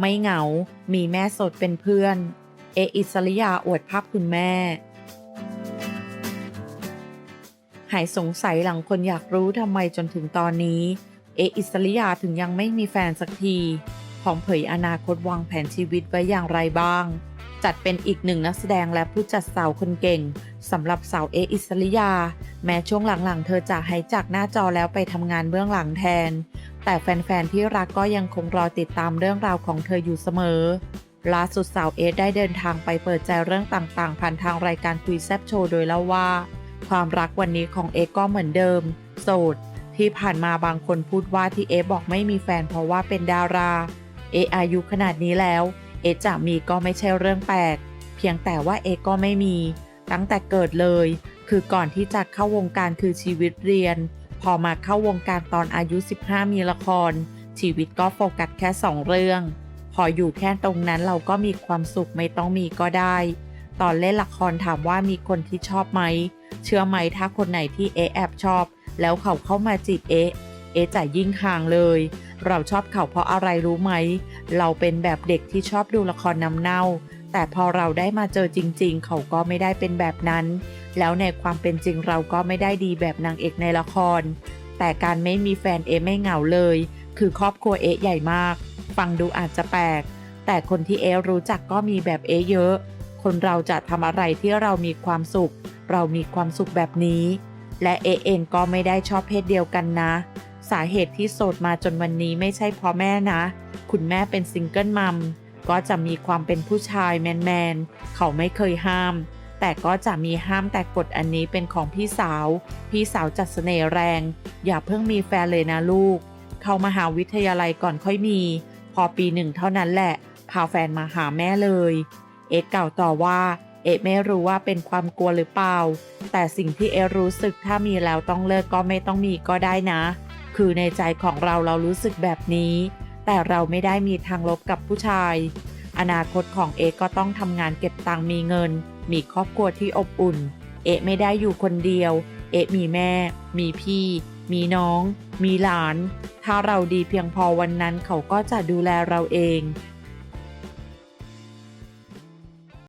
ไม่เหงา มีแม่สดเป็นเพื่อน เออิสริยาอวดภาพคุณแม่ หายสงสัยหลังคนอยากรู้ทำไมจนถึงตอนนี้ เออิสริยาถึงยังไม่มีแฟนสักทีของเผยอนาคตวางแผนชีวิตไว้อย่างไรบ้าง จัดเป็นอีกหนึ่งนักแสดงและผู้จัดสาวคนเก่ง สำหรับสาวเออิสริยา แม้ช่วงหลังๆ เธอจะหายจากหน้าจอแล้วไปทำงานเบื้องหลังแทน แต่แฟนๆที่รักก็ยังคงรอติดตามเรื่องราวของเธออยู่เสมอล่าสุดสาวเอได้เดินทางไปเปิดใจเรื่องต่างๆ ผ่านทางรายการคุยแซบโชว์โดยเล่าว่า ความรักวันนี้ของเอก็เหมือนเดิม โสด ที่ผ่านมาบางคนพูดว่าที่เอบอกไม่มีแฟนเพราะว่าเป็นดารา เออายุขนาดนี้แล้ว เอจะมีก็ไม่ใช่เรื่องแปลกเพียงแต่ว่าเอก็ไม่มี ตั้งแต่เกิดเลย คือก่อนที่จะเข้าวงการคือชีวิตเรียน พอมาเข้าวงการตอนอายุ 15 มีละคร ชีวิตก็โฟกัสแค่ 2 เรื่อง พออยู่แค่ตรงนั้นเราก็มีความสุขไม่ต้องมีก็ได้ ตอนเล่นละครถามว่ามีคนที่ชอบไหม เชื่อไหมถ้าคนไหนที่เอแอบชอบ แล้วเขาเข้ามาจีบเอเอจะยิ่งห่างเลย เราชอบเขาเพราะอะไรรู้ไหม เราเป็นแบบเด็กที่ชอบดูละครนำเน่า แต่พอเราได้มาเจอจริง ๆ เขาก็ไม่ได้เป็นแบบนั้น แล้วในความเป็นจริงเราก็ไม่ได้ดีแบบนางเอกในละคร แต่การไม่มีแฟนเอไม่เหงาเลย คือครอบครัวเอใหญ่มาก ฟังดูอาจจะแปลก แต่คนที่เอรู้จักก็มีแบบเอเยอะ คนเราจะทำอะไรที่เรามีความสุข เรามีความสุขแบบนี้ และเอเองก็ไม่ได้ชอบเพศเดียวกันนะ สาเหตุที่โสดมาจนวันนี้ไม่ใช่เพราะแม่นะ คุณแม่เป็นซิงเกิลมัม ก็จะมีความเป็นผู้ชายแมนๆ เขาไม่เคยห้าม แต่ก็จะมีห้ามแต่กฎอันนี้เป็นของพี่สาว พี่สาวจัดเสน่ห์แรง อย่าเพิ่งมีแฟนเลยนะลูก เข้ามหาวิทยาลัยก่อนค่อยมี พอปีหนึ่งเท่านั้นแหละ พาแฟนมาหาแม่เลย เอกกล่าวต่อว่า เอกไม่รู้ว่าเป็นความกลัวหรือเปล่า แต่สิ่งที่เอกรู้สึกถ้ามีแล้วต้องเลิกก็ไม่ต้องมีก็ได้นะ คือในใจของเราเรารู้สึกแบบนี้ แต่เราไม่ได้มีทางลบกับผู้ชาย อนาคตของเอกก็ต้องทำงานเก็บตังมีเงิน มีครอบครัวที่อบอุ่น เอกไม่ได้อยู่คนเดียว เอกมีแม่ มีพี่ มีน้อง มีหลาน ถ้าเราดีเพียงพอวันนั้นเขาก็จะดูแลเราเอง